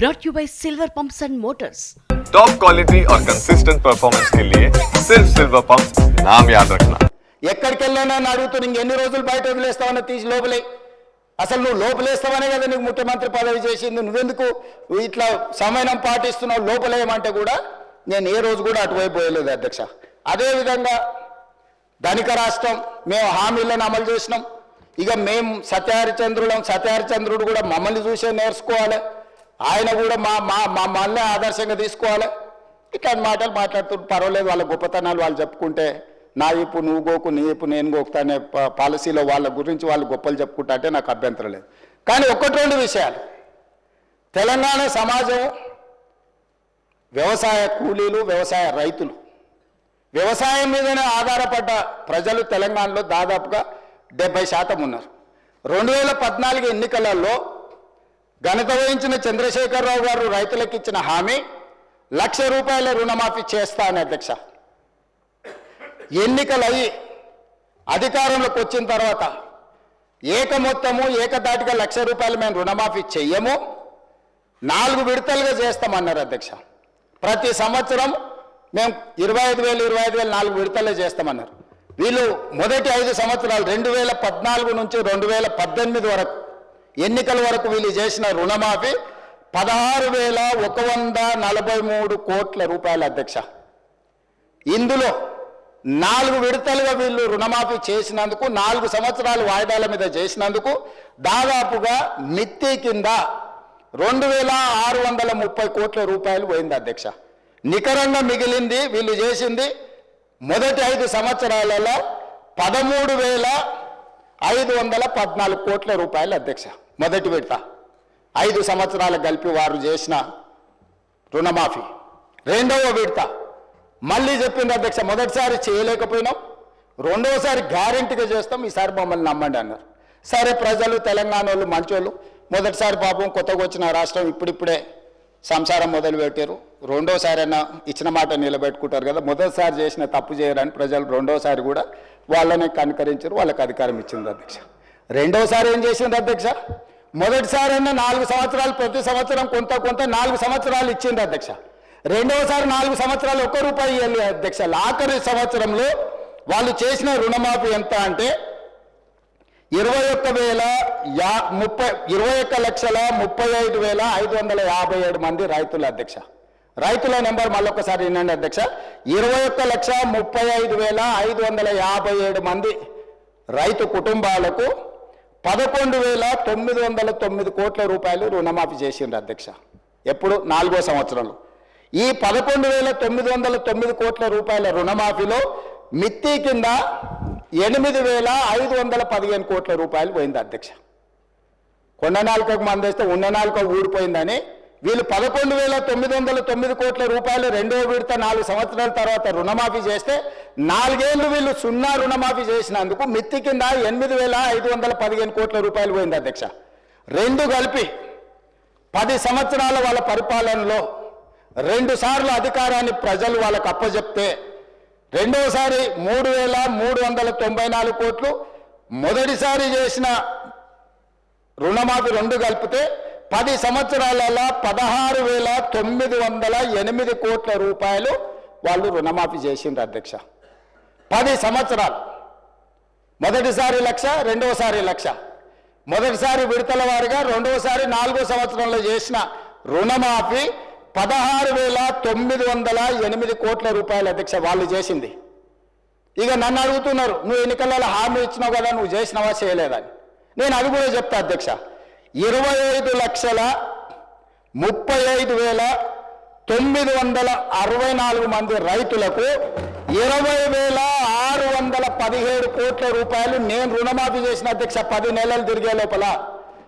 brought you by Silver Pumps and Motors. Top quality और consistent performance के लिए सिर्फ सिल्वर पंप नाम याद रखना ఎక్కడికి వెళ్ళానా అని అడుగుతూ ఇంక ఎన్ని రోజులు బయట వదిలేస్తావని తీసి లోపలే అసలు నువ్వు లోపలేస్తావనే కదా నీకు ముఖ్యమంత్రి పదవి చేసింది నువ్వెందుకు ఇట్లా సమయం పాటిస్తున్నావు లోపలేయమంటే కూడా నేను ఏ రోజు కూడా అటువైపు పోయలేదు అధ్యక్ష అదేవిధంగా ధనిక రాష్ట్రం మేము హామీలను అమలు చేసినాం ఇక మేము సత్యహరిచంద్రులం సత్యహరిచంద్రుడు కూడా మమ్మల్ని చూసే నేర్చుకోవాలి ఆయన కూడా మా మా మమ్మల్ని ఆదర్శంగా తీసుకోవాలి. ఇట్లాంటి మాటలు మాట్లాడుతుంటే పర్వాలేదు వాళ్ళ గొప్పతనాలు వాళ్ళు చెప్పుకుంటే నా ఇప్పు నువ్వు గోకు నీ ఇప్పు నేను గోకుతానే పాలసీలో వాళ్ళ గురించి వాళ్ళు గొప్పలు చెప్పుకుంటా అంటే నాకు అభ్యంతరం లేదు. కానీ ఒక్కటి రెండు విషయాలు. తెలంగాణ సమాజం వ్యవసాయ కూలీలు వ్యవసాయ రైతులు. వ్యవసాయం మీదనే ఆధారపడ్డ ప్రజలు తెలంగాణలో దాదాపుగా డెబ్బై శాతం ఉన్నారు. రెండు వేల పద్నాలుగు ఎన్నికలలో ఘనత వహించిన చంద్రశేఖరరావు గారు రైతులకు ఇచ్చిన హామీ లక్ష రూపాయల రుణమాఫీ చేస్తా అని అధ్యక్ష. ఎన్నికలయ్యి అధికారంలోకి వచ్చిన తర్వాత ఏక మొత్తము ఏకదాటిగా లక్ష రూపాయలు మేము రుణమాఫీ చెయ్యము. నాలుగు విడతలుగా చేస్తామన్నారు అధ్యక్ష. ప్రతి సంవత్సరం మేము ఇరవై ఐదు వేలు ఇరవై ఐదు వేలు నాలుగు విడతలే చేస్తామన్నారు. వీళ్ళు మొదటి ఐదు సంవత్సరాలు రెండు వేల పద్నాలుగు నుంచి రెండు వేల పద్దెనిమిది వరకు ఎన్నికల వరకు వీళ్ళు చేసిన రుణమాఫీ పదహారు వేల ఒక వంద నలభై మూడు కోట్ల రూపాయల అధ్యక్ష. ఇందులో నాలుగు విడతలుగా వీళ్ళు రుణమాఫీ చేసినందుకు నాలుగు సంవత్సరాలు వాయిదాల మీద చేసినందుకు దాదాపుగా మిత్తి కింద రెండు వేల ఆరు వందల ముప్పై కోట్ల రూపాయలు పోయింది అధ్యక్ష. నికరంగా మిగిలింది వీళ్ళు చేసింది మొదటి ఐదు సంవత్సరాలలో పదమూడు వేల ఐదు వందల పద్నాలుగు కోట్ల రూపాయలు అధ్యక్ష. మొదటి విడత. ఐదు సంవత్సరాలు కలిపి వారు చేసిన రుణమాఫీ. రెండవ విడత. మళ్ళీ చెప్పింది అధ్యక్ష మొదటిసారి చేయలేకపోయినాం. రెండవసారి గ్యారెంటీగా చేస్తాం. ఈసారి మమ్మల్ని నమ్మండి అన్నారు. సరే ప్రజలు తెలంగాణ వాళ్ళు మంచోళ్ళు. మొదటిసారి పాపం కొత్తగా వచ్చిన రాష్ట్రం ఇప్పుడిప్పుడే సంసారం మొదలు రెండోసారైనా ఇచ్చిన మాట నిలబెట్టుకుంటారు కదా మొదటిసారి చేసిన తప్పు చేయరని ప్రజలు రెండోసారి కూడా వాళ్ళని కనుకరించారు వాళ్ళకి అధికారం ఇచ్చింది అధ్యక్ష. రెండోసారి ఏం చేసింది అధ్యక్ష? మొదటిసారైనా నాలుగు సంవత్సరాలు ప్రతి సంవత్సరం కొంత కొంత నాలుగు సంవత్సరాలు ఇచ్చింది అధ్యక్ష. రెండవసారి నాలుగు సంవత్సరాలు ఒక్క రూపాయి ఇవ్వాలి అధ్యక్ష. ఆఖరి సంవత్సరంలో వాళ్ళు చేసిన రుణమాఫీ ఎంత అంటే ఇరవై ఒక్క వేల యా ముప్పై ఇరవై ఒక్క లక్షల ముప్పై ఐదు వేల ఐదు వందల యాభై ఏడు మంది రైతుల అధ్యక్ష. రైతుల నెంబర్ మళ్ళొక్కసారి వినండి అధ్యక్ష. ఇరవై ఒక్క లక్ష ముప్పై ఐదు వేల ఐదు వందల యాభై ఏడు మంది రైతు కుటుంబాలకు పదకొండు వేల తొమ్మిది వందల తొమ్మిది కోట్ల రూపాయలు రుణమాఫీ చేసిండ్రు అధ్యక్ష. ఎప్పుడు? నాలుగో సంవత్సరంలో. ఈ పదకొండు వేల తొమ్మిది వందల తొమ్మిది కోట్ల రూపాయల రుణమాఫీలో మిత్తి కింద ఎనిమిది వేల ఐదు వందల పదిహేను కోట్ల రూపాయలు పోయింది అధ్యక్ష. కొండ నాలుకకు మందేస్తే ఉన్న నాలుక ఊడిపోయిందని వీళ్ళు పదకొండు వేల తొమ్మిది వందల తొమ్మిది కోట్ల రూపాయలు రెండో విడత నాలుగు సంవత్సరాల తర్వాత రుణమాఫీ చేస్తే నాలుగేళ్ళు వీళ్ళు సున్నా రుణమాఫీ చేసినందుకు మిత్తి కింద ఎనిమిది వేల ఐదు వందల పదిహేను కోట్ల రూపాయలు పోయింది అధ్యక్ష. రెండు కలిపి పది సంవత్సరాల వాళ్ళ పరిపాలనలో రెండు సార్లు అధికారాన్ని ప్రజలు వాళ్ళకు అప్పచెప్తే రెండోసారి మూడు వేల మూడు వందల తొంభై నాలుగు కోట్లు మొదటిసారి చేసిన రుణమాఫీ రెండు కలిపితే పది సంవత్సరాలలో పదహారు వేల తొమ్మిది వందల ఎనిమిది కోట్ల రూపాయలు వాళ్ళు రుణమాఫీ చేసిండ్రు అధ్యక్ష. పది సంవత్సరాలు. మొదటిసారి లక్ష రెండవసారి లక్ష. మొదటిసారి విడతల వారిగా రెండవసారి నాలుగో సంవత్సరంలో చేసిన రుణమాఫీ పదహారు వేల తొమ్మిది వందల ఎనిమిది కోట్ల రూపాయల అధ్యక్ష వాళ్ళు చేసింది. ఇక నన్ను అడుగుతున్నారు నువ్వు ఎన్నికలలో హామీ ఇచ్చినావు కదా నువ్వు చేసినావా చేయలేదని? నేను అది కూడా చెప్తా అధ్యక్ష. ఇరవై ఐదు లక్షల ముప్పై ఐదు వేల తొమ్మిది వందల అరవై నాలుగు మంది రైతులకు ఇరవై వేల ఆరు వందల పదిహేడు కోట్ల రూపాయలు నేను రుణమాఫీ చేసిన అధ్యక్ష పది నెలలు తిరిగే లోపల